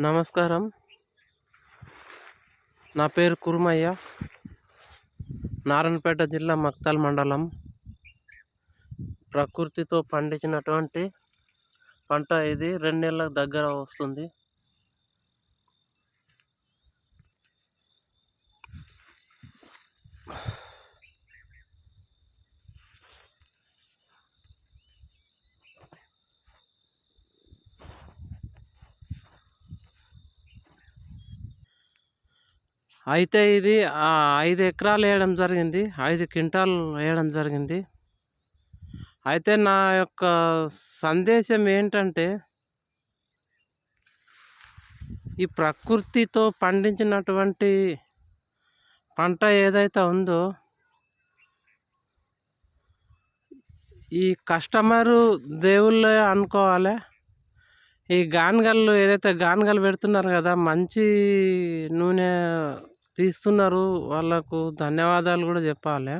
నమస్కారం. నా పేరు కురుమయ్య. నారాయణపేట జిల్లా మక్తాల్ మండలం. ప్రకృతితో పండించినటువంటి పంట ఇది రెండు దగ్గర వస్తుంది. అయితే ఇది ఐదు ఎకరాలు వేయడం జరిగింది ఐదు క్వింటాల్ వేయడం జరిగింది. అయితే నా యొక్క సందేశం ఏంటంటే ఈ ప్రకృతితో పండించినటువంటి పంట ఏదైతే ఉందో ఈ కస్టమరు దేవుళ్ళే అనుకోవాలి. ఈ గాన్గల్లు ఏదైతే గాన్గలు పెడుతున్నారు కదా మంచి నూనె తీస్తున్నారు. వాళ్ళకు ధన్యవాదాలు కూడా చెప్పాలి.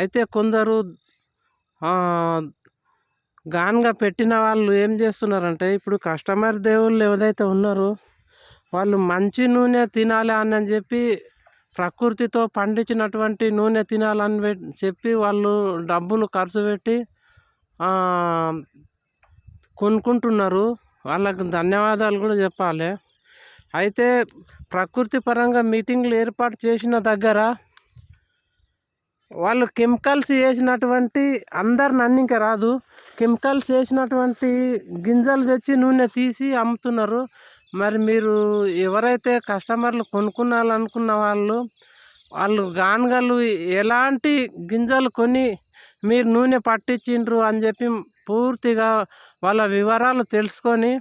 అయితే కొందరు గాన్గా పెట్టిన వాళ్ళు ఏం చేస్తున్నారంటే ఇప్పుడు కస్టమర్ దేవుళ్ళు ఏదైతే ఉన్నారో వాళ్ళు మంచి నూనె తినాలి అని చెప్పి ప్రకృతితో పండించినటువంటి నూనె తినాలని చెప్పి వాళ్ళు డబ్బులు ఖర్చు పెట్టి కొనుక్కుంటున్నారు. వాళ్ళకు ధన్యవాదాలు కూడా చెప్పాలి. అయితే ప్రకృతి పరంగా మీటింగ్లు ఏర్పాటు చేసిన దగ్గర వాళ్ళు కెమికల్స్ వేసినటువంటి అందరు నన్నింక రాదు. కెమికల్స్ వేసినటువంటి గింజలు తెచ్చి నూనె తీసి అమ్ముతున్నారు. మరి మీరు ఎవరైతే కస్టమర్లు కొనుక్కోవాలనుకున్న వాళ్ళు వాళ్ళు గానుగలు ఎలాంటి గింజలు కొని మీరు నూనె పట్టించిండ్రు అని చెప్పి పూర్తిగా వాళ్ళ వివరాలు తెలుసుకొని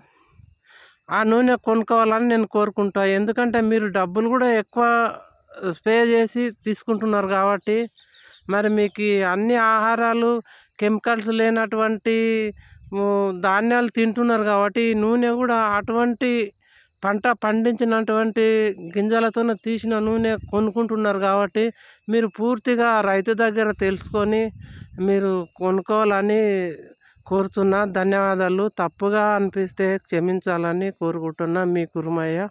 ఆ నూనె కొనుక్కోవాలని నేను కోరుకుంటా. ఎందుకంటే మీరు డబ్బులు కూడా ఎక్కువ స్ప్రే చేసి తీసుకుంటున్నారు కాబట్టి మరి మీకు అన్ని ఆహారాలు కెమికల్స్ లేనటువంటి ధాన్యాలు తింటున్నారు కాబట్టి నూనె కూడా అటువంటి పంట పండించినటువంటి గింజలతో తీసిన నూనె కొనుక్కుంటున్నారు కాబట్టి మీరు పూర్తిగా రైతు దగ్గర తెలుసుకొని మీరు కొనుక్కోవాలని కోరుతున్నా ధన్యవాదాలు. తప్పుగా అనిపిస్తే క్షమించాలని కోరుకుంటున్నా మీ కురుమయ్య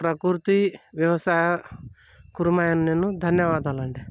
ప్రకృతి వ్యవసాయ కురుమయ్య నేను. ధన్యవాదాలండి.